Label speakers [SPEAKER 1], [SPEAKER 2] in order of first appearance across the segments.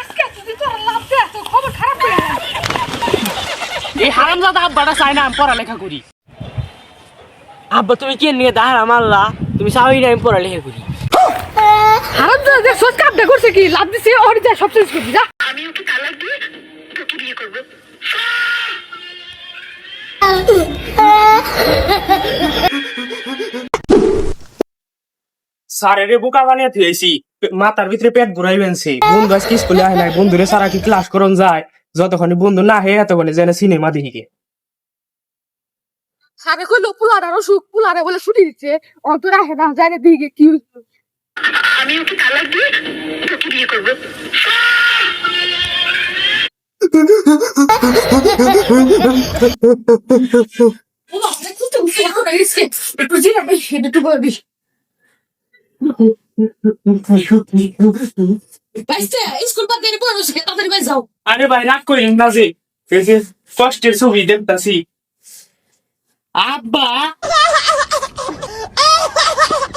[SPEAKER 1] আজকে তুই তো লাভ দে তো খবর খারাপ
[SPEAKER 2] এই হারামজাদা আব্বাটা চাই না আমি পড়ালেখা করি। আব্বা তুমি কে নিয়ে দাঁড়া মারলা? তুমি চাওই না আমি পড়ালেখা করি।
[SPEAKER 1] হারাম তো যে সোচ কাপটা করছে কি লাভ দিছে ওর যা সব শেষ করবি যা।
[SPEAKER 3] স্যারের বোকা বানিয়ে থুয়েছি। মাথার ভিতরে পেট ঘুরাই বেনছি বন্ধু আজকে স্কুলে আয় নাই। বন্ধুরে সারা কি ক্লাস করন যায়? যতক্ষণ বন্ধু না হে এতক্ষণে যেন সিনেমা দেখি
[SPEAKER 1] সারে কইলো পুলার অসুখ পুলারে বলে ছুটি দিচ্ছে। অন্তর আসে না যায় না দিকে কি হইছে। বাবা, দেখো তো, উঠে এখন এসে, একটু জিরা বেশি, একটু করে বেশি। বাইস্তে, স্কুল বাদ দিয়ে পড়ো, সে তাড়াতাড়ি বাড়ি যাও।
[SPEAKER 3] আরে ভাই রাগ করেন না যে এই যে কষ্টের ছবি দেখতাছি
[SPEAKER 2] আব্বা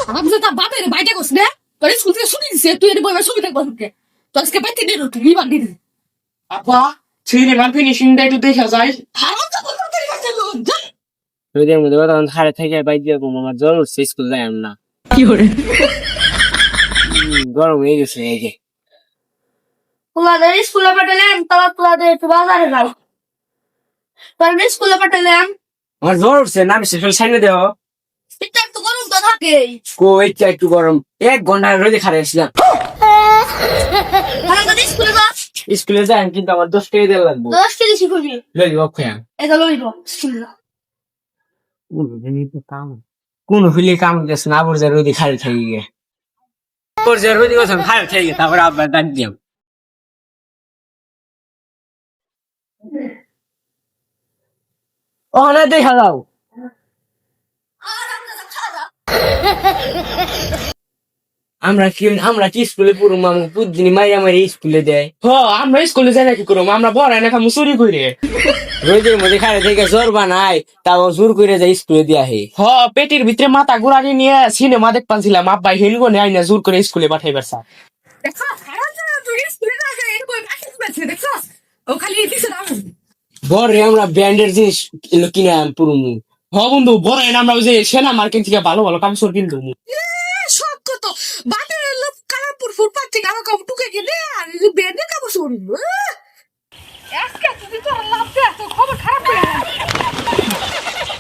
[SPEAKER 1] আমার বুঝে তার বাপের বাইটা করছে না? তোর স্কুল থেকে ছুটি দিছে, তুই এর বইবার ছবি দেখব তোকে। তো আজকে বাইতে দিল, তুই বিমান দিলি।
[SPEAKER 3] আপা সিনেমার ফিনিশিংটা একটু দেখা যায়
[SPEAKER 1] হারাম তো বলতে তুই বাইতে দিল, যা।
[SPEAKER 2] রোদের মধ্যে তখন খাড়ে থেকে বাইর দিয়ে আমার জ্বর উঠছে স্কুল যাই না গরম হয়ে গেছে এই যে।
[SPEAKER 4] তোমাদের স্কুলে পাঠালাম তারপর তোমাদের একটু বাজারে যাও। তারপরে স্কুলে পাঠালাম
[SPEAKER 2] আমার জ্বর উঠছে না আমি শেষ সাইনে দেও।
[SPEAKER 4] এটা একটু গরম তো থাকেই।
[SPEAKER 2] কই একটু গরম। এক ঘণ্টা রোদে খাড়ে আসলাম।
[SPEAKER 4] স্কুলে যাও।
[SPEAKER 2] স্কুলে যাই কিন্তু আমার দশ টাকা দিয়ে লাগবো।
[SPEAKER 4] দশ কেজি শিখবি।
[SPEAKER 2] লই অক্ষয়া
[SPEAKER 4] এটা লইব স্কুলে যাও।
[SPEAKER 2] কোন হইলে কাম গেছে না বর জরুরি খালি থাকি গে। বর জরুরি গেছে খাড়ে থাকি গে, তারপর আবার ডাক দিয়াম। ও না দেখা যাও। আমরা কি আমরা কি স্কুলে পড়ুম আমাকে প্রতিদিন মাই আমার স্কুলে দেয়।
[SPEAKER 3] হ আমরা স্কুলে যাই না কি করব আমরা বড় না খামু চুরি করে
[SPEAKER 2] রোদের মধ্যে খাড়ে থেকে জ্বর বানাই তাও জোর করে যায় স্কুলে দিয়া হে।
[SPEAKER 3] হ পেটের ভিতরে মাথা ঘুরানি নিয়ে সিনেমা দেখ পাচ্ছিলাম আব্বাই হেলগো নেই না জোর করে স্কুলে পাঠাইবার স্যার।
[SPEAKER 1] না আমার।
[SPEAKER 2] বরে আমরা ব্র্যান্ডের জিনিস কিনে পুরুমু
[SPEAKER 3] হ বন্ধু বড় না আমরা ওই যে সেনা মার্কেট থেকে ভালো ভালো কাপড় কিনবো
[SPEAKER 1] লোক কালাপুর ফুটপাত থেকে আমার কাপড় টুকে গেলে আর বেডের কাপড় শরীর আজকে তুই তো লাভ দে তো খবর খারাপ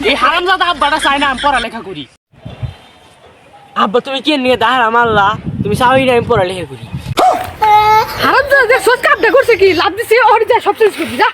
[SPEAKER 3] এই হারামজাদা আব্বাটা চাই না আমি পড়ালেখা করি।
[SPEAKER 2] আব্বা তুমি কে নিয়ে দাঁড়া মারলা? তুমি চাওই না আমি পড়ালেখা করি।
[SPEAKER 1] হারাম তো যে সোচ কাপটা করছে কি লাভ দিছে ওর যা সব শেষ করবি যা।